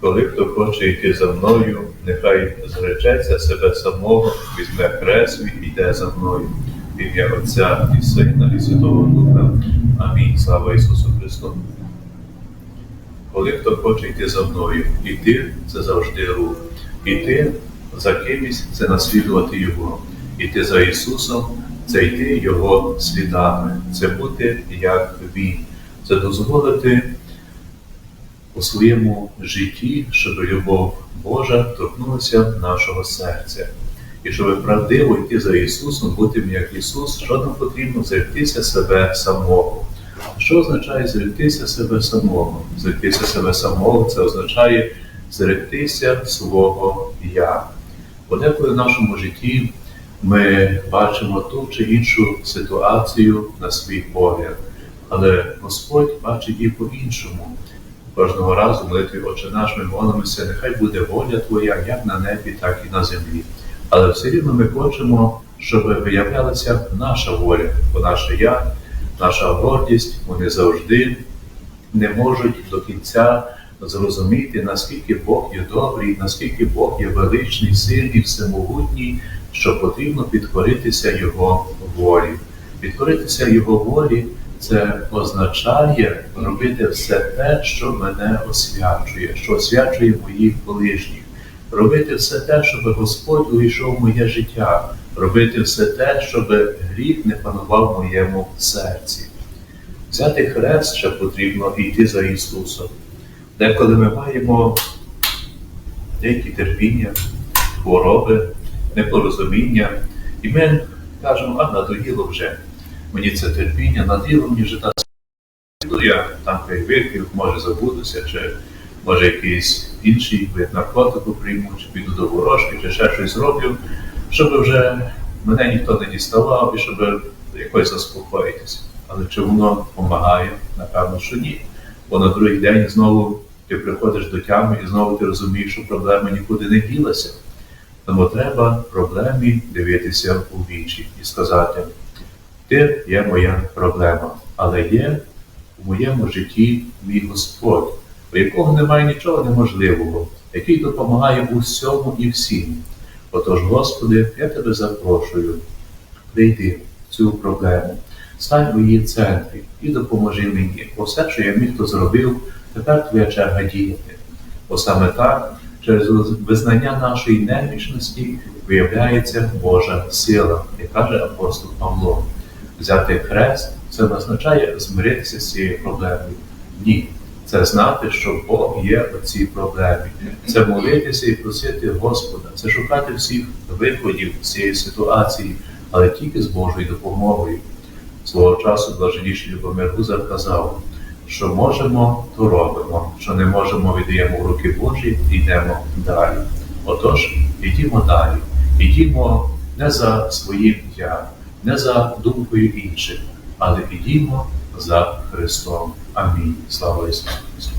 Коли хто хоче йти за мною, нехай зречеться себе самого, візьме хрест і йде за мною. В ім'я Отця і Сина, і Святого Духа. Амінь. Слава Ісусу Христу. Коли хто хоче йти за мною, іти це завжди рух. Іти за кимось це наслідувати Його. Іти за Ісусом це йти Його слідами, це бути як Він, це дозволити у своєму житті, щоб любов Божа торкнулася нашого серця. І щоб правдиво йти за Ісусом, бути як Ісус, що нам потрібно зректися себе самого. Що означає зректися себе самого? Зректися себе самого це означає зректися свого я. Подеколи в нашому житті ми бачимо ту чи іншу ситуацію на свій погляд, але Господь бачить її по-іншому. Кожного разу молитві Отче наш ми молимося, нехай буде воля Твоя як на небі, так і на землі. Але все рівно ми хочемо, щоб виявлялася наша воля, бо наше я, наша гордість, вони завжди не можуть до кінця зрозуміти, наскільки Бог є добрий, наскільки Бог є величний, сильний, всемогутній, що потрібно підкоритися Його волі. Підкоритися Його волі це означає робити все те, що мене освячує, що освячує моїх ближніх. Робити все те, щоб Господь увійшов в моє життя, робити все те, щоб гріх не панував в моєму серці. Взяти хрест ще потрібно йти за Ісусом. Деколи ми маємо деякі терпіння, хвороби, непорозуміння, і ми кажемо, а надоїло вже. Мені це терпіння, надоїло мені вже та Ну, я там хай вип'ю, може забудуся, чи може якийсь інший вид наркотику прийму, чи піду до ворожки, чи ще щось роблю, щоб вже мене ніхто не діставав і щоб якось заспокоїтися. Але чи воно допомагає? Напевно, що ні. Бо на другий день знову ти приходиш до тями і знову ти розумієш, що проблема нікуди не ділася. Тому треба проблемі дивитися у вічі і сказати, ти є моя проблема, але є у моєму житті мій Господь, у якого немає нічого неможливого, який допомагає у всьому і всім. Отож, Господи, я тебе запрошую, прийди в цю проблему, стань у її центрі і допоможи мені. Бо все, що я міг, то зробив, тепер твоя черга діяти. Бо саме так, через визнання нашої немічності виявляється Божа сила, як каже апостол Павло. Взяти хрест це не означає змиритися з цією проблемою. Ні. Це знати, що Бог є у цій проблемі. Це молитися і просити Господа, це шукати всіх виходів з цієї ситуації, але тільки з Божою допомогою. Свого часу блаженніший Любомир Гузар казав, що можемо, то робимо, що не можемо, віддаємо в руки Божі і йдемо далі. Отож, йдімо далі, йдімо не за своїм я, не за думкою інших, але підіймо за Христом. Амінь. Слава Ісусу Христу!